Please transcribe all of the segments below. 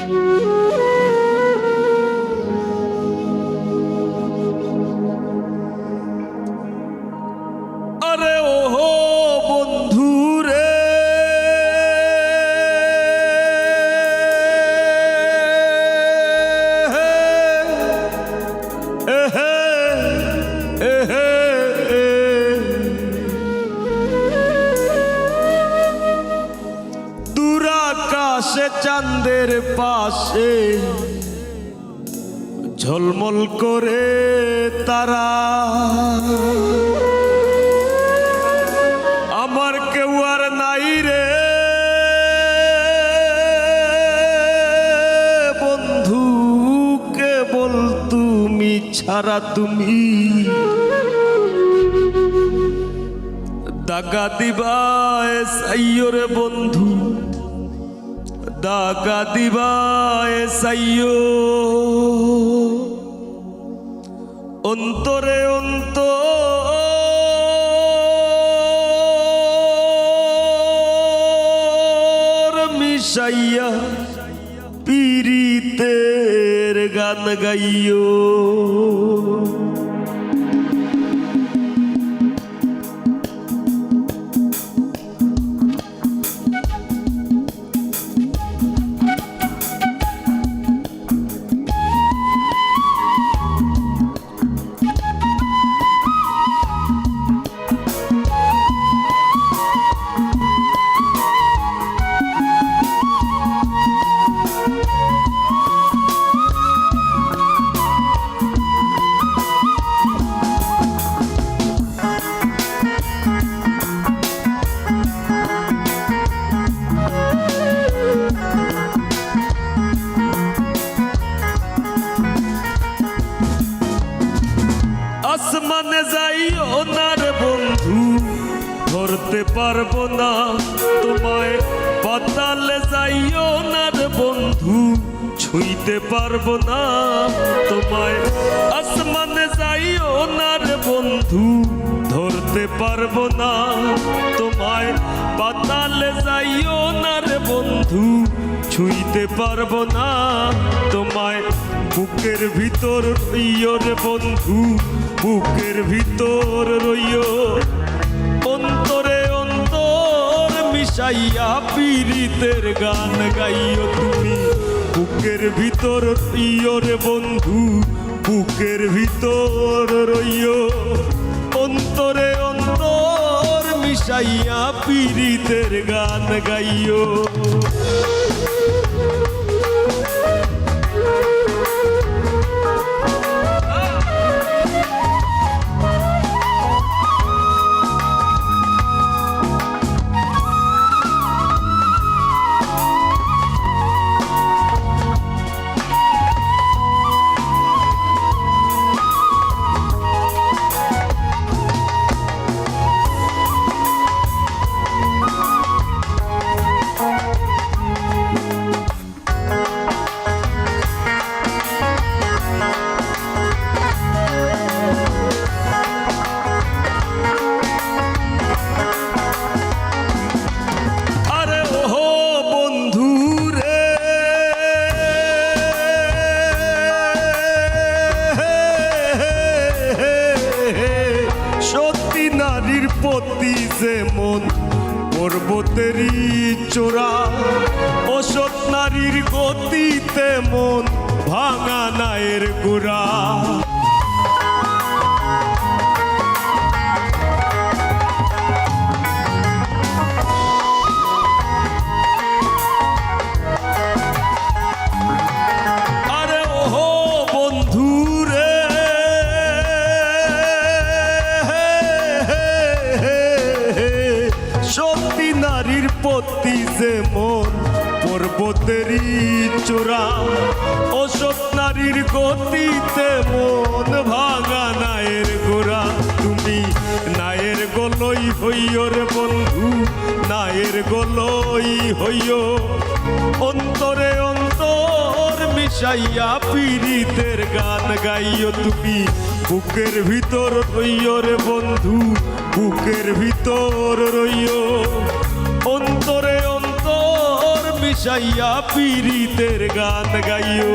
আরে দূরাকাশে চাঁদের পাশে। ঝলমল করে তারা। আমার কেউ আর নাই রে। বন্ধু, কেবল তুমি ছাড়া তুমি। দাগা দিবায় সাইয়ো রে বন্ধু দাগা দিবায় সাইয়ো অন্তরে অন্তর মিশাইয়া পীড়িতের গান গাইও ধরতে পারব না। তোমায় পাতালে যাইও না রে বন্ধু, ছুঁইতে পারব না। তোমায় আসমানে যাইও না রে বন্ধু, ধরতে পারব না। তোমায় পাতালে যাইও না রে বন্ধু, ছুঁইতে পারব না। তোমায় বুকের ভিতর রইও রে বন্ধু, বুকের ভিতর রইও। মিশাইয়া পীড়িতের গান গাইও তুমি। বুকের ভিতর প্রিয় রে বন্ধু, বুকের ভিতর রইও। অন্তরে অন্তর মিশাইয়া পীড়িতের গান গাইও। প্রতি যেমন পর্বতেরই চোরা। অসৎ নারীর গতি তেমন ভাঙা নায়ের গোড়া। পর্বতেরই চোরা অসৎ নারীর গতিতে মন ভাঙা নায়ের গোড়া। তুমি নায়ের গলই হইও রে বন্ধু, নায়ের গলই হইও অন্তরে অন্তর মিশাইয়া পীড়িতের গান গাইয় তুমি। বুকের ভিতর রইও রে বন্ধু, বুকের ভিতর অন্তরে অন্তর মিশাইয়া পীড়িতের গান গাইও।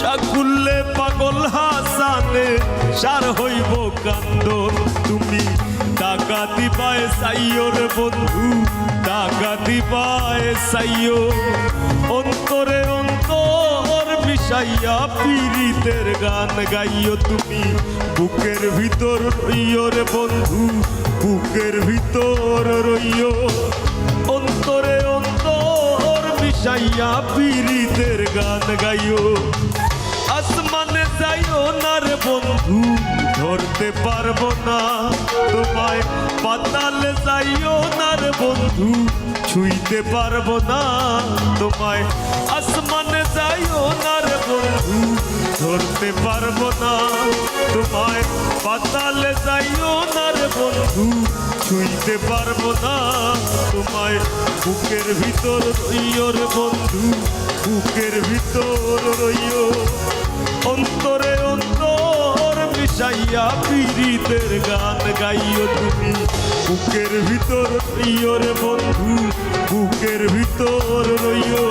বন্ধ সাকুল্লে পাগল হাসানে, সার হইব কান্দন। তুমি টাকা দিবায় সাইও রে বন্ধু টাকা দিবায় সাইও অন্তরে অন্তর মিশাইয়া পীড়িতের গান গাইও তুমি। বুকের ভিতর রইও রে বন্ধু, বুকের ভিতর রইয়। অন্তরে অন্তর মিশাইয়া পীড়িতের গান গাইও যাইও বন্ধু, ধরতে পারব না। তোমায় পাতালে যাইও না রে বন্ধু, ছুঁইতে পারব না। তোমায় আসমানে যাইও না বন্ধু, ধরতে পারব না। তোমায় পাতালে যাইও না রে বন্ধু, ছুঁইতে পারব না। তোমায় বুকের ভিতর রইও রে বন্ধু, বুকের ভিতর রইও। অন্তরে মিশাইয়া পীড়িতের গান গাইও তুমি। বুকের ভিতর রইও রে বন্ধু বুকের ভিতর রইও।